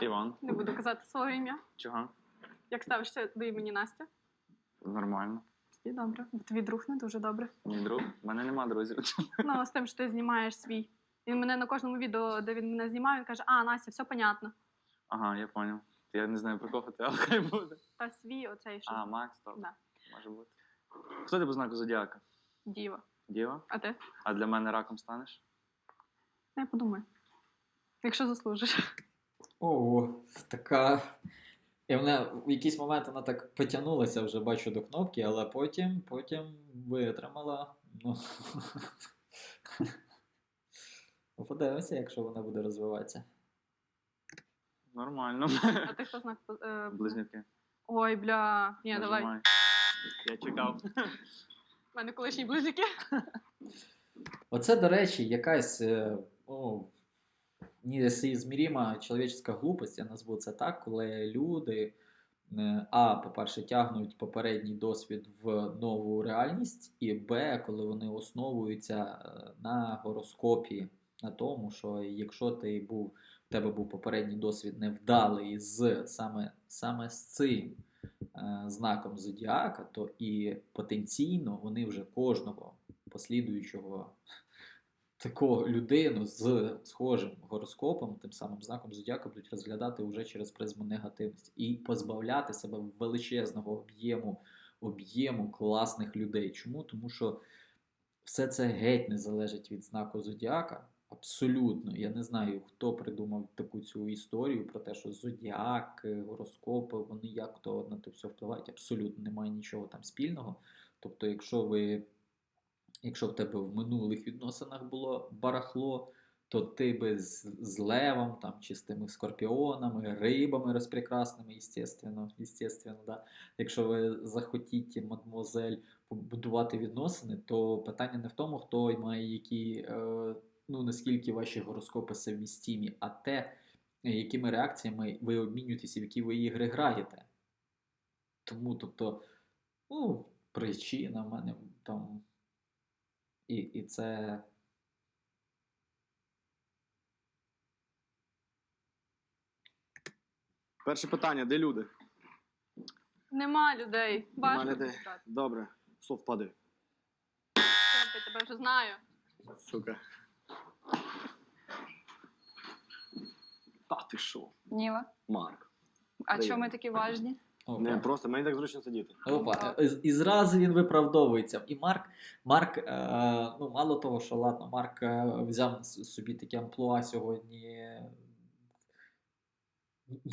Іван. Не буду казати своє ім'я. Чого? Як ставишся до імені Настя? Нормально. Тобі добре. Бо твій друг не дуже добре. Мій друг. У мене нема друзів. Ну, з тим, що ти знімаєш свій. Він мене на кожному відео, де він мене знімає, він каже: А, Настя, все понятно. Ага, я поняв. Я не знаю про кого ти, але хай буде. Та свій оцей що А, Макс, то Да. може бути. Хто ти по знаку зодіака? діва. Діва? А ти? А для мене раком станеш? Не подумай. Якщо заслужиш. Ого, така. І вона в якийсь момент вона так потягнулася, вже бачу до кнопки, але потім, потім витримала. Ну. Ну, Подивимося, якщо вона буде розвиватися. Нормально. А ти хто знак? е, Близнюки. Ой, бля. Ні, давай. Я чекав. У мене колишні близнюки. Оце, до речі, якась е, ну, несоізміріма чоловічська глупость, я назву це так, коли люди, е, а, по-перше, тягнуть попередній досвід в нову реальність, і Б, коли вони основуються е, на гороскопі, на тому, що якщо ти був, в тебе був попередній досвід невдалий з саме, саме з цим е, знаком зодіака, то і потенційно вони вже кожного послідуючого такого людину з схожим гороскопом, тим самим знаком зодіака будуть розглядати вже через призму негативності і позбавляти себе величезного об'єму об'єму класних людей. Чому? Тому що все це геть не залежить від знаку зодіака. Абсолютно, я не знаю, хто придумав таку цю історію про те, що зодіак, гороскопи, вони як то на це все впливають. Абсолютно немає нічого там спільного. Тобто, якщо ви якщо в тебе в минулих відносинах було барахло, то ти би з, з левом там, чи з тими скорпіонами, рибами розпрекрасними, естественно, естественно, да. якщо ви захотіте, мадмозель, побудувати відносини, то питання не в тому, хто має які, е, ну наскільки ваші гороскопи совмістимі, а те, якими реакціями ви обмінюєтеся, в які ви ігри граєте. Тому, тобто, ну, причина в мене там. І, і це. Перше питання, де люди? Нема людей. Нема Важко людей. сказати. Добре. Сов падає. Я тебе вже знаю. Сука. Та ти що? Ніла. Марк. А Привіт. чому ми такі важні? Опа. Не, просто мені так зручно сидіти. Опа. І, і зразу він виправдовується. І Марк, Марк, е, ну мало того, що ладно, Марк е, взяв собі таке амплуа сьогодні.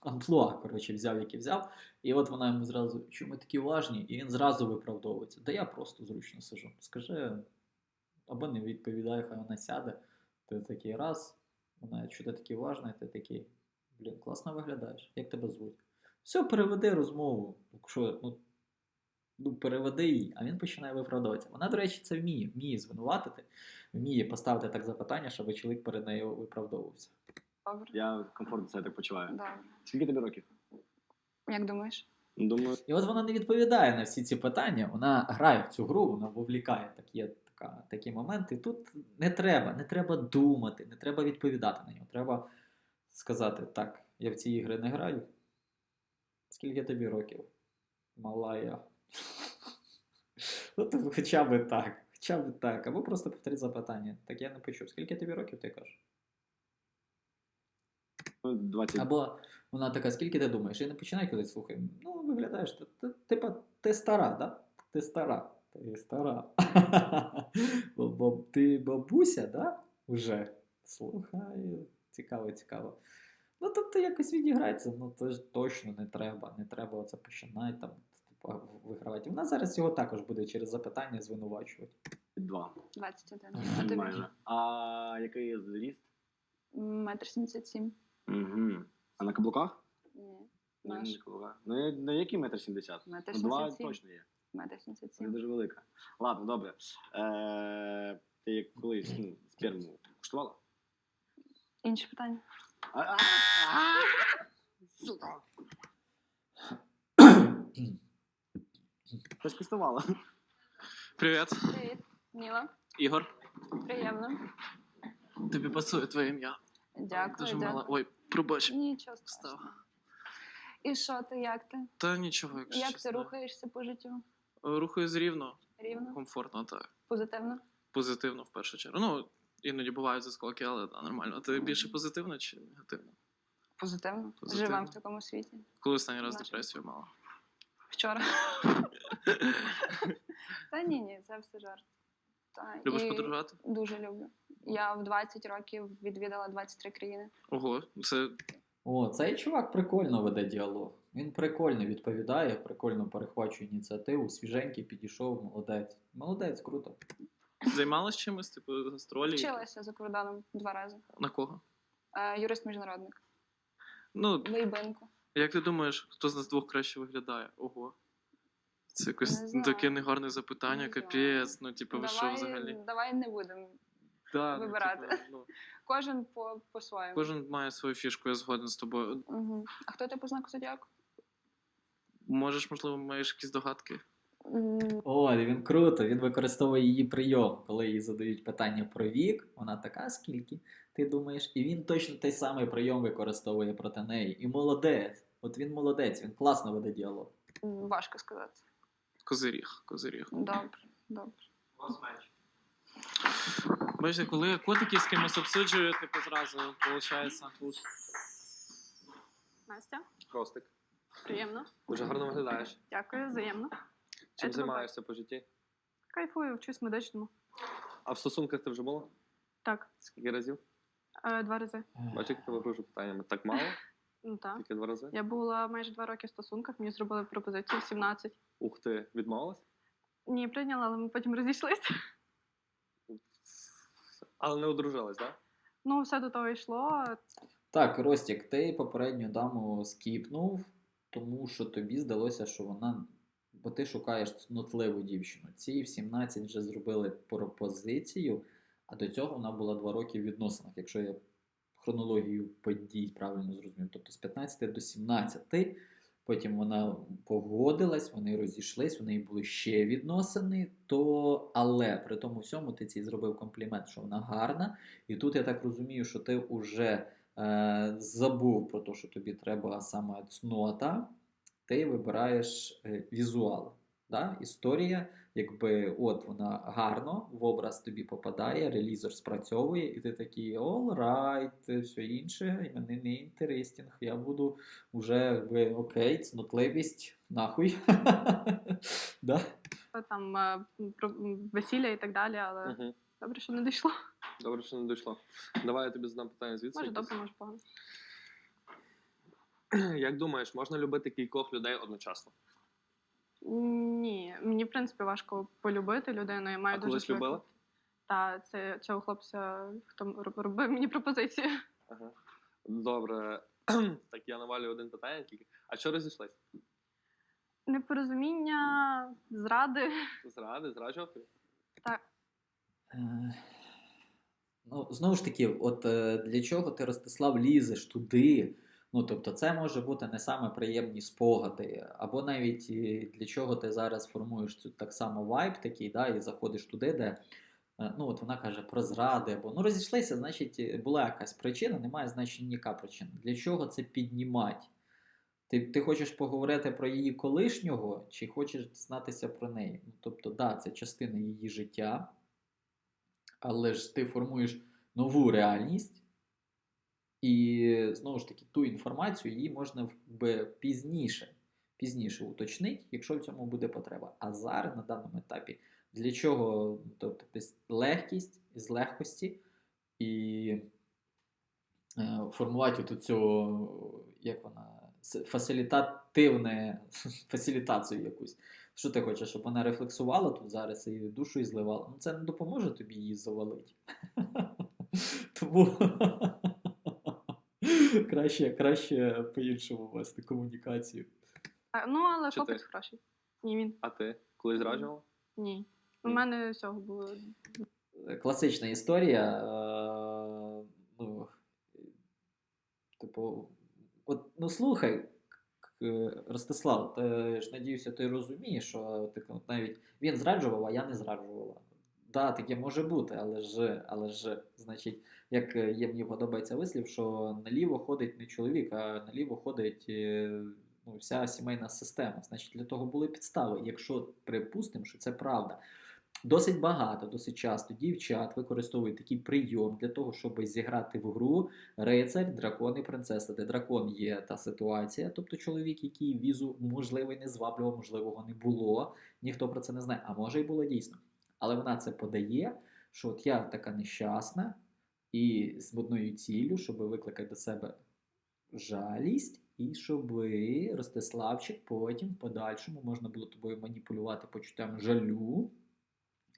Амплуа, коротше, взяв, яке взяв. І от вона йому зразу, чому ми такі важні, і він зразу виправдовується. Да я просто зручно сижу. Скажи, або не відповідає, хай вона сяде. Ти такий раз, вона, що ти такий важний, ти такий, блін, класно виглядаєш. Як тебе звуть? Все, переведи розмову. Якщо, ну, ну, переведи її, а він починає виправдовуватися. Вона, до речі, це вміє, вміє звинуватити, вміє поставити так запитання, щоб чоловік перед нею виправдовувався. Добре. Я комфортно себе так почуваю. Добре. Скільки тобі років? Як думаєш? Думаю, І от вона не відповідає на всі ці питання, вона грає в цю гру, вона вовлікає. Так є така, такі моменти. Тут не треба, не треба думати, не треба відповідати на нього. Треба сказати, так, я в ці ігри не граю. Скільки тобі років? Малая. Ну, то хоча б так. Хоча б так. Або просто повтори запитання. Так я не почув. Скільки тобі років ти кажеш? ну, 20. Або вона така, скільки ти думаєш? І не починай коли слухай. Ну, виглядаєш, ти, ти, типа, ти стара, да? Ти стара. Ти стара. Бо, бо, ти бабуся, да? Уже. Слухай, цікаво, цікаво. Ну, тобто якось відіграється, ну то ж точно не треба. Не треба оце починати там, типа, вигравати. Вона зараз його також буде через запитання звинувачувати. Два. 21. А тобі? Майже. А який є зріст? Метр сімдесят сім. Угу. А на каблуках? Ні. Ні, Наш. на каблуках. Ну, я- на який метр сімдесят? Метр Ну, Два сімдесят сім. точно є. Метр сімдесят Це сім. дуже велика. Ладно, добре. Е, ти як колись ну, сперму куштувала? Інше питання. Сука! Хтось куштувала. Привіт, Привіт. Ніла. Ігор. Приємно. Тобі пасує твоє ім'я. Дякую, Дуже дякую. мала. Ой, пробач. Нічого Став. страшного. І що ти, як ти? Та нічого, якщо Як ти чесно. рухаєшся по життю? Рухаюсь рівно, Рівно? комфортно, так. Позитивно? Позитивно в першу чергу. Ну, іноді бувають заскоки, але да, нормально. А ти більше позитивно чи негативно? Позитивно. Позитивно. Живемо в такому світі. Коли останній раз депресію мала? Вчора. Та ні, ні, це все жарт. Та, Любиш і подорожувати? Дуже люблю. Я в 20 років відвідала 23 країни. Ого, це О, цей чувак прикольно веде діалог. Він прикольно відповідає, прикольно перехвачує ініціативу, свіженький підійшов, молодець. Молодець, круто. Займалась чимось, типу гастролі? Вчилася за кордоном два рази. На кого? Е, юрист міжнародник. Ну, Вийбинку. як ти думаєш, хто з нас двох краще виглядає? Ого. Це Не якось знаю. таке негарне запитання, Не капець. Ну, типу, ви що взагалі? давай не будемо. Да, ну, вибирати. типу, ну, Кожен по, по-своєму. Кожен має свою фішку, я згоден з тобою. Угу. А хто ти по знаку зодіаку? Можеш, можливо, маєш якісь догадки? О, він круто, він використовує її прийом, коли їй задають питання про вік, вона така, скільки ти думаєш? І він точно той самий прийом використовує проти неї. І молодець. От він молодець, він класно веде діалог. Важко сказати. Козиріг, козиріг. Добре, добре. Бачите, коли котики з кимось обсуджують, типу зразу виходить. Настя, Ростик. приємно. Дуже гарно виглядаєш. Дякую, взаємно. Чим Це займаєшся по житті? Кайфую, вчусь медичному. А в стосунках ти вже була? Так, Скільки разів? е, два рази. Бачиш, як тебе гружу питаннями. Так мало? Ну так. Тільки два рази? Я була майже два роки в стосунках, мені зробили пропозицію в 17. Ух ти, відмовилась? Ні, прийняла, але ми потім розійшлися. Але не одружилась, так? Ну, все до того йшло. Так, Ростік, ти попередню даму скіпнув, тому що тобі здалося, що вона. Бо ти шукаєш цнотливу дівчину. Ці в 17 вже зробили пропозицію, а до цього вона була 2 роки в відносинах, якщо я хронологію подій правильно зрозумів. Тобто з 15 до 17, потім вона погодилась, вони розійшлись, у неї були ще відносини. То, але при тому всьому ти цій зробив комплімент, що вона гарна. І тут я так розумію, що ти вже е, забув про те, що тобі треба саме цнота, ти вибираєш е, візуал. Да? Історія, якби от вона гарно в образ тобі попадає, релізор спрацьовує, і ти такий all right, все інше, і мене не інтерестінг. Я буду вже якби окей, цнотливість, нахуй. да? Там е, про весілля і так далі, але Угу. добре, що не дійшло. Добре, що не дійшло. Давай я тобі задам питання звідси. Може якесь. добре, може погано. Як думаєш, можна любити кількох людей одночасно? Ні, мені в принципі важко полюбити людину. Я маю А дуже колись швидко- любила? Та це цього хлопця, хто роб- робив мені пропозицію. Ага. Добре. так я навалюю один питання тільки. А що розійшлись? Непорозуміння, зради. Зради, зраджував? Так, Е, Ну, знову ж таки, от е, для чого ти, Ростислав, лізеш туди? Ну, тобто, це може бути не саме приємні спогади, або навіть для чого ти зараз формуєш цю так само вайб такий, да, і заходиш туди, де е, ну, от вона каже про зради, або ну розійшлися, значить, е, була якась причина, немає значення ніяка причина. Для чого це піднімати? Ти, ти хочеш поговорити про її колишнього, чи хочеш дізнатися про неї? Ну, тобто, да, це частина її життя, але ж ти формуєш нову реальність, і знову ж таки, ту інформацію її можна би пізніше, пізніше уточнити, якщо в цьому буде потреба. А зараз на даному етапі для чого тобто, легкість з легкості і е, формувати тут цю, як вона, фасилітативне фасилітацію якусь. Що ти хочеш, щоб вона рефлексувала тут зараз і душу і зливала? Ну це не допоможе тобі її завалити. Тому краще, краще по-іншому вести комунікацію. А, ну але Чи хлопець ти? хороший. Ні, він. А ти? Коли зраджував? Ні. У мене всього було. Класична історія. Е, ну, типу, от, ну слухай, Ростислав, ти ж надіюся, ти розумієш, що ти навіть він зраджував, а я не зраджувала. Да, таке може бути, але ж, але ж, значить, як е, є мені подобається вислів, що наліво ходить не чоловік, а наліво ходить е, ну, вся сімейна система. Значить, для того були підстави. Якщо припустимо, що це правда. Досить багато, досить часто дівчат використовують такий прийом для того, щоб зіграти в гру рицарь, дракон і принцеса, де дракон є та ситуація, тобто чоловік, який візу можливо і не зваблював, можливо, не було. Ніхто про це не знає, а може і було дійсно. Але вона це подає, що от я така нещасна, і з одною ціллю, щоб викликати до себе жалість, і щоб Ростиславчик потім в подальшому можна було тобою маніпулювати почуттям жалю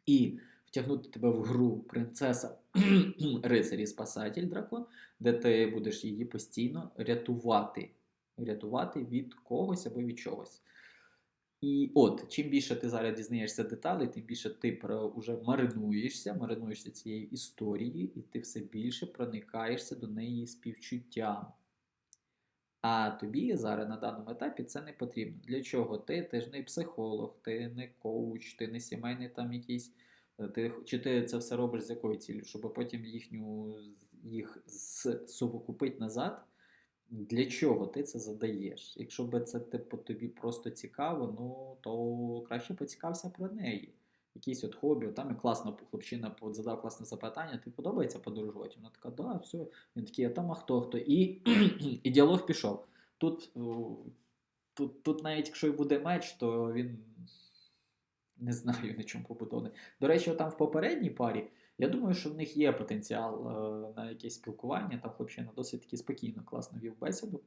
і втягнути тебе в гру принцеса рицарь і спасатель дракон, де ти будеш її постійно рятувати. Рятувати від когось або від чогось. І от, чим більше ти зараз дізнаєшся деталей, тим більше ти про, уже маринуєшся, маринуєшся цією історією, і ти все більше проникаєшся до неї співчуттям. А тобі зараз на даному етапі це не потрібно. Для чого? Ти, ти ж не психолог, ти не коуч, ти не сімейний там якийсь. е, Ти, чи ти це все робиш з якою цілею? Щоб потім їхню, їх сукупити назад? Для чого ти це задаєш? Якщо би це типу, тобі просто цікаво, ну то краще поцікався про неї. Якісь от хобі, там і класно хлопчина задав класне запитання, тобі подобається подорожувати? Вона така, да, все. Він такий, а там а хто хто? І, і діалог пішов. Тут, тут, тут навіть якщо й буде меч, то він не знаю на чому побудований. До речі, там в попередній парі, я думаю, що в них є потенціал е, на якесь спілкування. Там хлопчина досить таки спокійно, класно вів бесіду.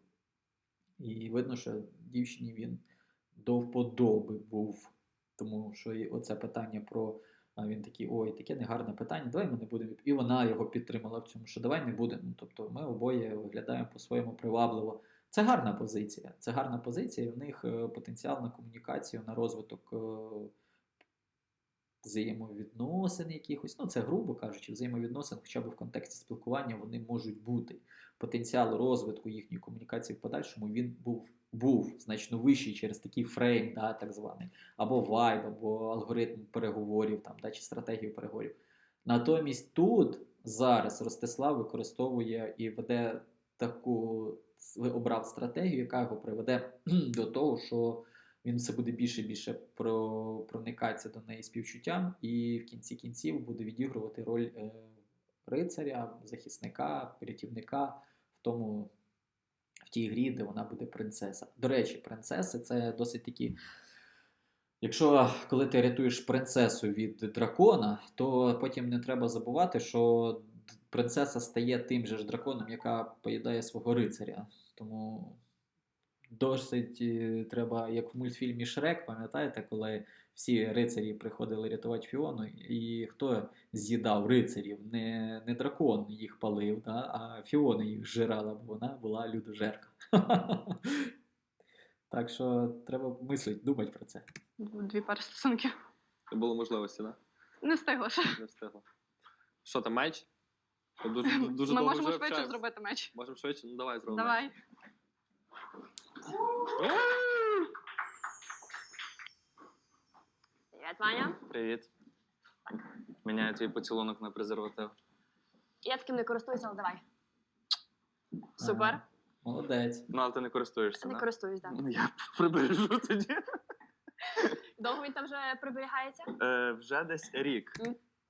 І видно, що дівчині він до вподоби був. Тому що і оце питання про. А він такий, ой, таке негарне питання, давай ми не будемо. І вона його підтримала в цьому, що давай не будемо. Ну, тобто ми обоє виглядаємо по-своєму привабливо. Це гарна позиція. Це гарна позиція, і в них е, потенціал на комунікацію, на розвиток е, взаємовідносин якихось. Ну, це грубо кажучи, взаємовідносин, хоча б в контексті спілкування вони можуть бути. Потенціал розвитку їхньої комунікації в подальшому він був, був значно вищий через такий фрейм, да, так званий, або вайб, або алгоритм переговорів, там, да, чи стратегію переговорів. Натомість тут зараз Ростислав використовує і веде таку обрав стратегію, яка його приведе до того, що він все буде більше і більше про, проникатися до неї співчуттям, і в кінці кінців буде відігрувати роль е, рицаря, захисника, рятівника в тому. В тій грі, де вона буде принцеса. До речі, принцеси це досить такі. Якщо коли ти рятуєш принцесу від дракона, то потім не треба забувати, що принцеса стає тим же ж драконом, яка поїдає свого рицаря. Тому досить е, треба, як в мультфільмі Шрек, пам'ятаєте, коли всі рицарі приходили рятувати Фіону, і хто з'їдав рицарів? Не, не дракон їх палив, да? а Фіона їх жирала, бо вона була людожерка. Так що треба мислити, думати про це. Дві пари стосунків. Не було можливості, так? Не встигла ще. Не встигло. Що там меч? Дуже, дуже Ми довго можемо вже швидше общаємось. зробити меч. Можемо швидше? Ну давай зробимо. Давай. Привіт, Ваня. Привіт. Міняю твій поцілунок на презерватив. Я таким не користуюся, але давай. Супер. Молодець. Ну, але ти не користуєшся, Не так? користуюсь, так. Ну, Я прибережу тоді. Довго він там вже приберігається? Е, вже десь рік.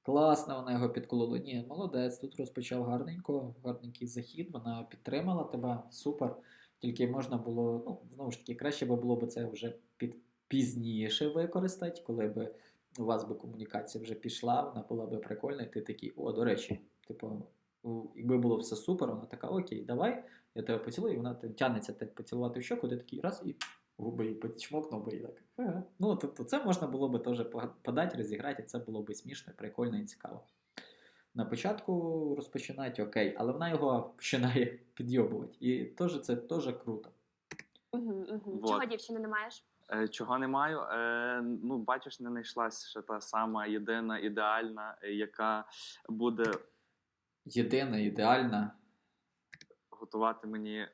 Класно, вона його підколола. Ні, молодець, тут розпочав гарненько, гарненький захід, вона підтримала тебе, супер. Тільки можна було, ну, знову ж таки, краще би було б це вже під, пізніше використати, коли б у вас би комунікація вже пішла, вона була би прикольна, і ти такий, о, до речі, типу, якби було все супер, вона така, окей, давай, я тебе поцілую, і вона тягнеться тебе поцілувати в щоку, ти такий раз і губи їй почмокнув би і так. «Ага». Ну, тобто це можна було би теж по- подати, розіграти, і це було би смішно, прикольно і цікаво. На початку розпочинати окей, але вона його починає підйобувати. І теж це теж круто. Угу, угу. Вот. Чого дівчини не маєш? Е, чого не маю? Е, ну, бачиш, не знайшлась ще та сама єдина, ідеальна, е, яка буде Єдина, ідеальна. готувати мені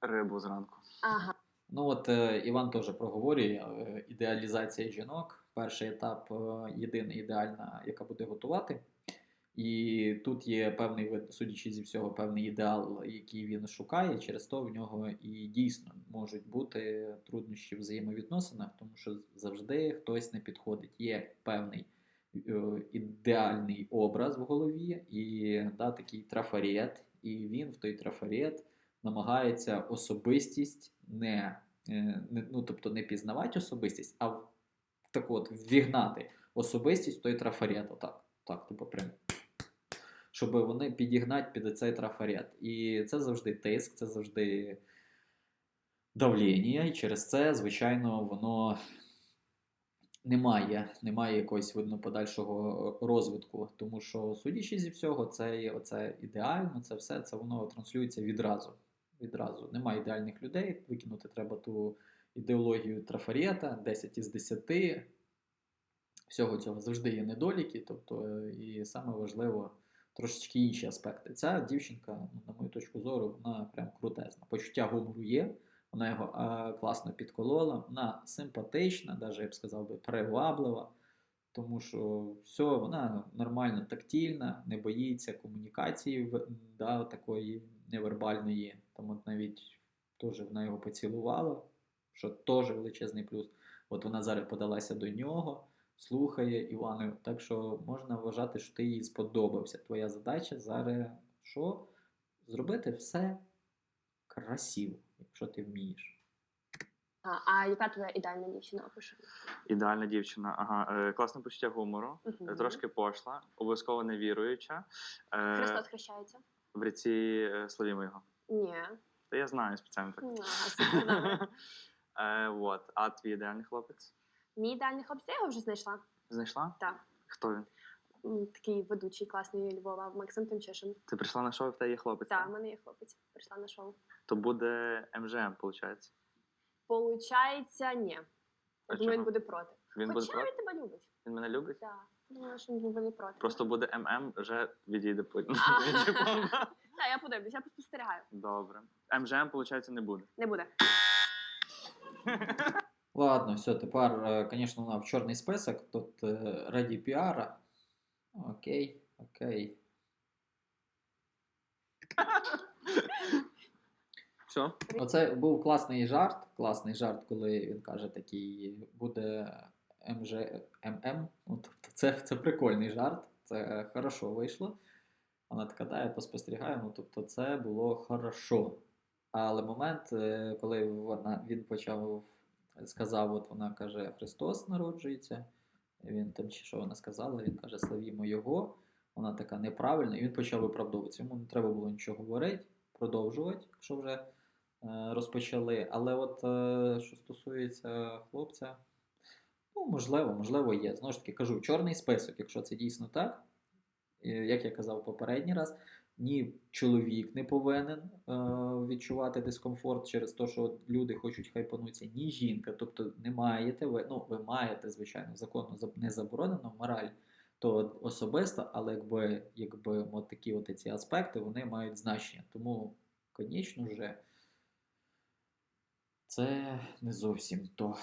рибу зранку. Ага. Ну от е, Іван теж проговорює е, ідеалізація жінок. перший етап е, єдина ідеальна, яка буде готувати. І тут є певний судячи зі всього, певний ідеал, який він шукає. Через то в нього і дійсно можуть бути труднощі в взаємовідносинах, тому що завжди хтось не підходить. Є певний е, ідеальний образ в голові, і да, такий трафарет, і він в той трафарет намагається особистість не, е, ну, тобто не пізнавати особистість, а так от ввігнати особистість в той трафарет. Отак, так, типу, прям. Щоб вони підігнати під цей трафарет. І це завжди тиск, це завжди давлення, і через це, звичайно, воно немає, немає якогось видно подальшого розвитку. Тому що, судячи зі всього, це, оце ідеально, це все це воно транслюється відразу. Відразу. Немає ідеальних людей, викинути треба ту ідеологію трафарета, 10 із 10. Всього цього завжди є недоліки, тобто, е, і саме важливо трошечки інші аспекти. Ця дівчинка, ну, на мою точку зору, вона прям крутезна. Почуття гумору є, вона його а, класно підколола, вона симпатична, навіть я б сказав би, приваблива, тому що все, вона нормально тактильна, не боїться комунікації да, такої невербальної. Там от навіть теж вона його поцілувала, що теж величезний плюс. От вона зараз подалася до нього, слухає Івану. Так що можна вважати, що ти їй сподобався. Твоя задача зараз що? Зробити все красиво, якщо ти вмієш. А, а яка твоя ідеальна дівчина опиши? Ідеальна дівчина. Ага, е, класне почуття гумору, Мгм. е, трошки пошла, обов'язково не віруюча. Е, Христос хрещається? в ріці е, славімо його. Ні. Та я знаю спеціально так. Ну, а, супер, добре. Е, от. А твій ідеальний хлопець? Мій ідеальний хлопець, я його вже знайшла. Знайшла? Так. Хто він? М, Такий ведучий класний Львова, Максим Тимчишин. Ти прийшла на шоу, в тебе є хлопець? Так, в мене є хлопець. Прийшла на шоу. То буде МЖМ, виходить. Получається, ні. А Я думаю, він буде проти. Він буде проти? він тебе любить. Він мене любить? Так. Думаю, що він буде проти. Просто буде ММ, вже відійде потім. Так, я подивлюсь, я спостерігаю. Добре. МЖМ, виходить, не буде. Не буде. Ладно, все, тепер, звісно, вона в чорний список, тут е, раді піара. Окей, окей. Все. Оце був класний жарт. Класний жарт, коли він каже такий, буде МЖ, ММ. Ну, тобто це, це прикольний жарт, це хорошо вийшло. Вона така, да, я поспостерігаю, ну тобто це було хорошо. Але момент, е, коли вона, він почав, сказав, от вона каже, Христос народжується. Він там що вона сказала, він каже, славімо його. Вона така неправильна, і він почав виправдовуватися. Йому не треба було нічого говорити, продовжувати, якщо вже е, розпочали. Але от е, що стосується хлопця, ну, можливо, можливо, є. Знову ж таки, кажу, чорний список, якщо це дійсно так, як я казав попередній раз, ні чоловік не повинен е, відчувати дискомфорт через те, що люди хочуть хайпанутися, ні жінка. Тобто не маєте ви, ну ви маєте, звичайно, законно не заборонено, мораль то особисто, але якби, якби от такі от ці аспекти вони мають значення. Тому, звісно вже, це не зовсім то.